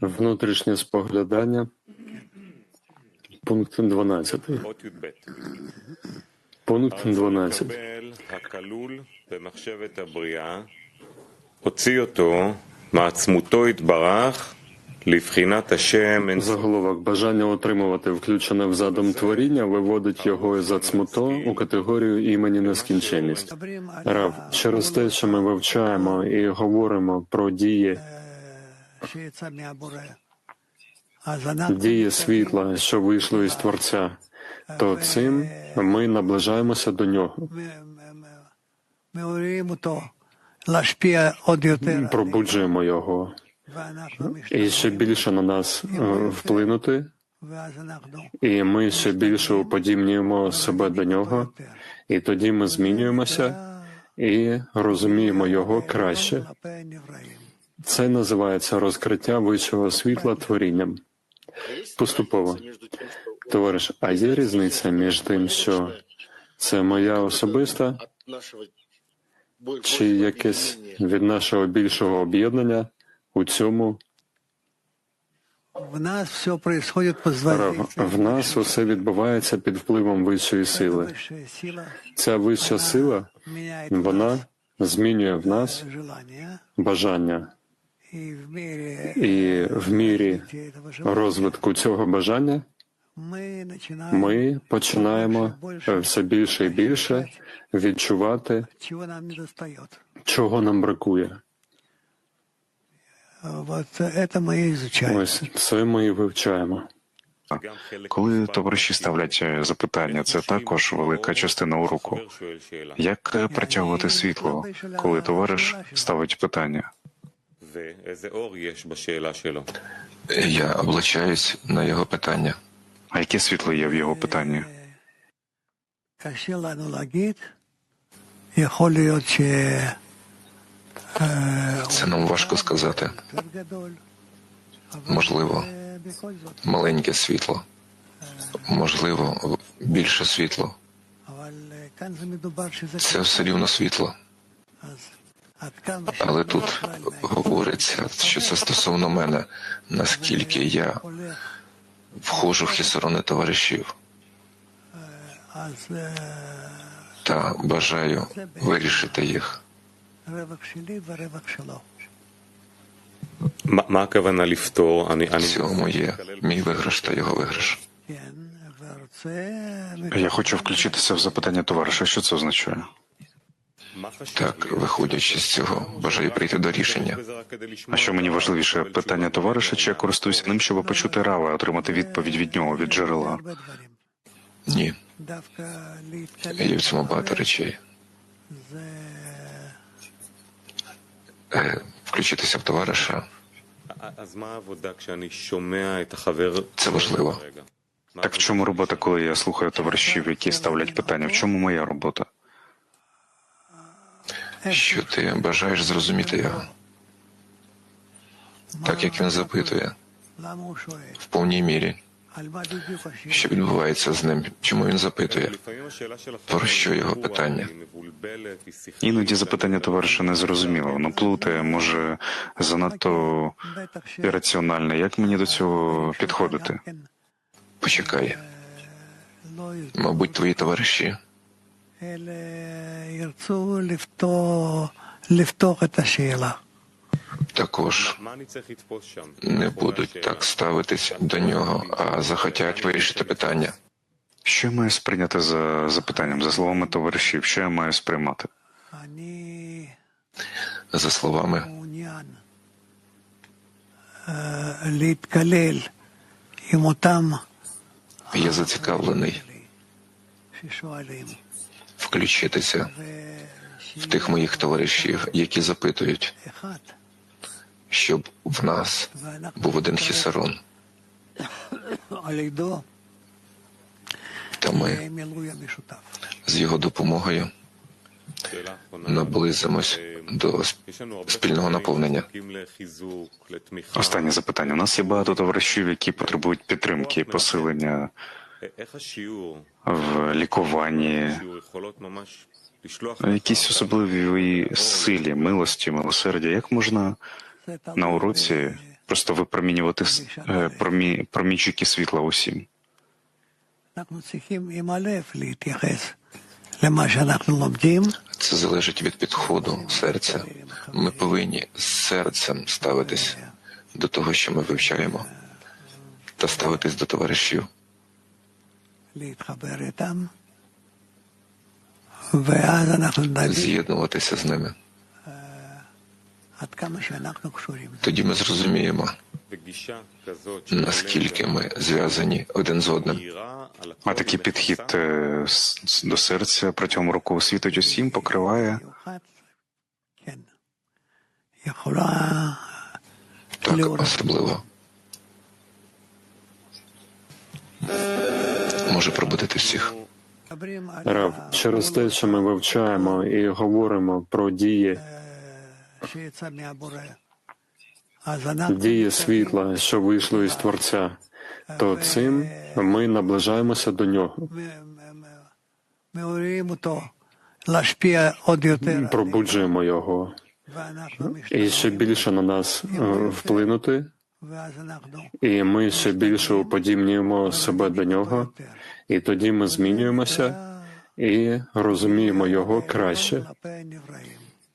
Внутрішнє споглядання. Пункт 12. Пункт 12. Заголовок бажання отримувати включене в задум творіння виводить його із ацмуто у категорію імені нескінченність. Рав, через те, що ми вивчаємо і говоримо про дії діє світла, що вийшло із Творця, то цим ми наближаємося до нього. Пробуджуємо його і ще більше на нас е, вплинути, і ми ще більше уподібнюємо себе до нього, і тоді ми змінюємося і розуміємо його краще. Це називається розкриття вищого світла творінням. Поступово. Товариш, а є різниця між тим, що це моя особиста чи якесь від нашого більшого об'єднання у цьому? В нас все В нас усе відбувається під впливом вищої сили. Ця вища сила вона змінює в нас бажання. і в мірі развития этого желания розвитку цього бажання мы начинаем ми починаємо е, все більше і більше відчувати, чего нам не достает. чого нам бракує. Вот это мы и изучаем. Ось це ми і вивчаємо. Коли товариші ставлять е, запитання, це також велика частина уроку. Як е, притягувати світло, коли товариш ставить питання? Я облачаюсь на його питання. А яке світло є в його питанні? Це нам важко сказати. Можливо, маленьке світло, можливо, більше світло. Це все рівно світло. Але тут говориться, що це стосовно мене, наскільки я вхожу в хісорони товаришів та бажаю вирішити їх. Цьому є мій виграш та його виграш. Я хочу включитися в запитання товариша. Що це означає? Так, виходячи з цього, бажаю прийти до рішення. А що мені важливіше питання товариша? Чи я користуюся ним, щоб почути рава, і отримати відповідь від нього від джерела? Ні, Є в цьому багато речей. Е, включитися в товариша. Це важливо. Так в чому робота, коли я слухаю товаришів, які ставлять питання? В чому моя робота? що ти бажаєш зрозуміти його, так як він запитує в повній мірі, що відбувається з ним, чому він запитує? Про що його питання? Іноді запитання товариша незрозуміло, воно плутає, може занадто ірраціональне. Як мені до цього підходити? Почекай, мабуть, твої товариші. אלה ירצו לפתור, לפתוח את השאלה. також מה אני צריך לתפוס שם? не מאחורי будуть השאלה? так ставитись до нього, а захотять вирішити питання. Що я маю сприйняти за запитанням, за словами товаришів? Що я маю сприймати? אני За словами, מעוניין אה, להתקלל עם אותם я зацікавлений ששואלים. включитися в тих моїх товаришів, які запитують, щоб в нас був один хісарон. Та ми з його допомогою наблизимось до спільного наповнення. Останнє запитання. У нас є багато товаришів, які потребують підтримки і посилення в лікуванні, е, якісь особливі силі, милості, милосердя. Як можна на уроці просто випромінювати е, промі, промінчики світла усім? Це залежить від підходу серця. Ми повинні серцем ставитись до того, що ми вивчаємо, та ставитись до товаришів з'єднуватися з ними. Тоді ми зрозуміємо, наскільки ми зв'язані один з одним. А такий підхід е, до серця протягом року світить усім, покриває. Так, особливо може пробудити всіх. Рав, через те, що ми вивчаємо і говоримо про дії дії світла, що вийшло із творця, то цим ми наближаємося до нього. Пробуджуємо його і ще більше на нас е, вплинути. І ми ще більше уподібнюємо себе до нього, і тоді ми змінюємося і розуміємо його краще.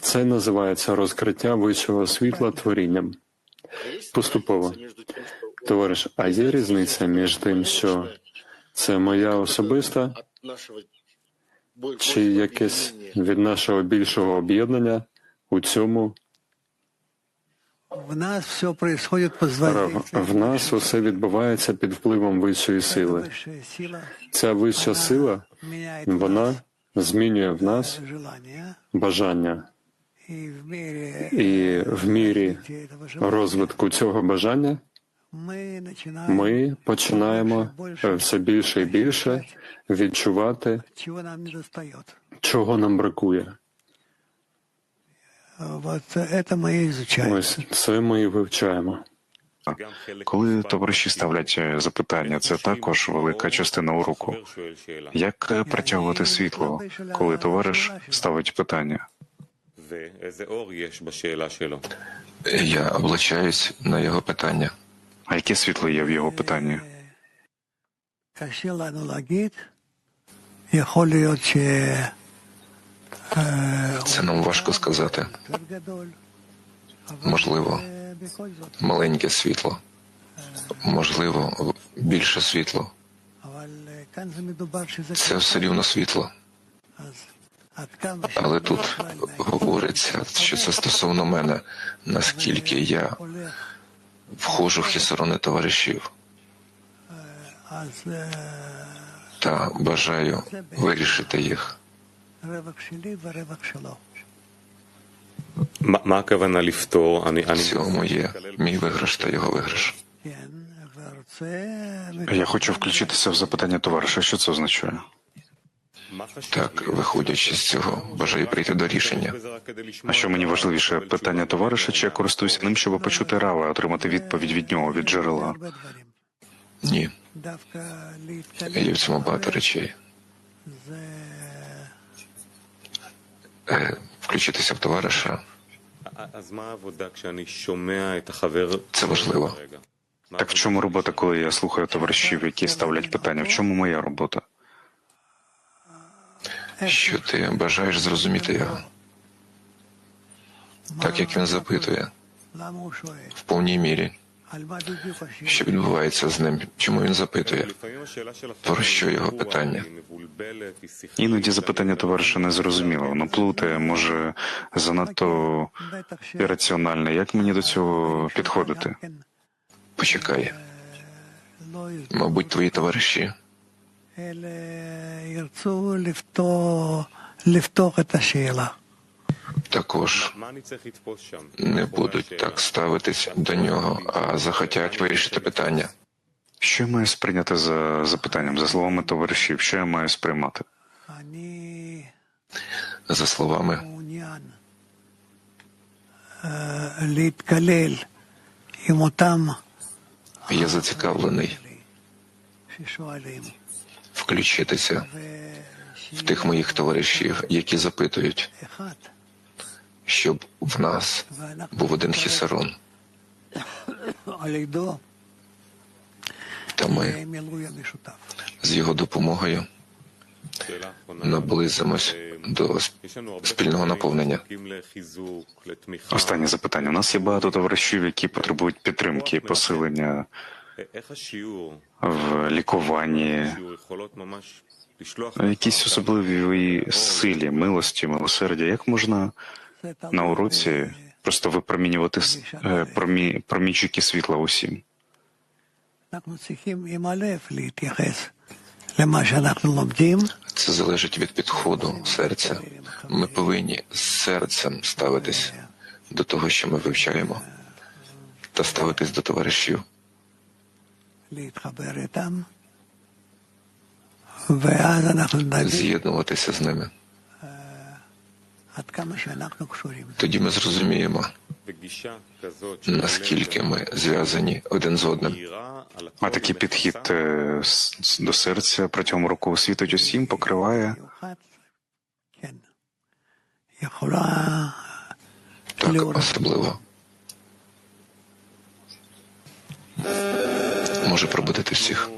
Це називається розкриття вищого світла творінням. Поступово товариш, а є різниця між тим, що це моя особиста чи якесь від нашого більшого об'єднання у цьому В нас все происходит под Рав, воздействием в нас усе відбувається під впливом вищої сили. высшая сила Ця вища сила меняет вона змінює в нас желание, бажання, и в мире і в мірі этого желания розвитку цього бажання мы начинаем ми починаємо е, все більше і більше відчувати, чего нам не достает. чого нам бракує. Ось це ми і вивчаємо. Коли товариші ставлять е, запитання, це також велика частина уроку. Як е, притягувати світло, коли товариш ставить питання? Я облачаюсь на його питання. А яке світло є в його питанні? Це нам важко сказати. Можливо, маленьке світло, можливо, більше світло. Це все рівно світло. Але тут говориться, що це стосовно мене, наскільки я вхожу в хісорони товаришів та бажаю вирішити їх. מה מה הכוונה לפתור? אני- В אני- цьому є мій виграш та його виграш. כן, ורוצה... Я хочу включитися в запитання товариша. Що це означає? מה חשוב Так, לי? виходячи з цього, бажаю прийти до рішення. וזה רק כדי לשמוע А що мені את важливіше, לקבל питання תשובה. товариша, чи я користуюся ним, щоб почути рава, отримати відповідь від нього, від джерела? הרבה דברים. Ні, דווקא є להתקדם в цьому багато речей. включитися в товариша. Це важливо. Так в чому робота, коли я слухаю товаришів, які ставлять питання? В чому моя робота? Що ти бажаєш зрозуміти його? Так як він запитує в повній мірі що відбувається з ним, чому він запитує? Про що його питання? Іноді запитання товариша не зрозуміло. Воно плутає, може занадто ірраціональне. Як мені до цього підходити? Почекай, мабуть, твої товариші ліфто ліфто та шила також не будуть так ставитись до нього, а захотять вирішити питання. Що я маю сприйняти за запитанням, за словами товаришів, що я маю сприймати? За словами я зацікавлений включитися в тих моїх товаришів, які запитують щоб в нас був один хісарон. Та ми з його допомогою наблизимось до спільного наповнення. Останнє запитання. У нас є багато товаришів, які потребують підтримки, посилення в лікуванні, якісь особливі силі, милості, милосердя. Як можна? на уроці просто випромінювати е, промі, промінчики світла усім. Це залежить від підходу серця. Ми повинні з серцем ставитись до того, що ми вивчаємо, та ставитись до товаришів. З'єднуватися з ними. Тоді ми зрозуміємо, наскільки ми зв'язані один з одним. А такий підхід е, до серця протягом року світить усім, покриває. Так, особливо. Може пробудити всіх.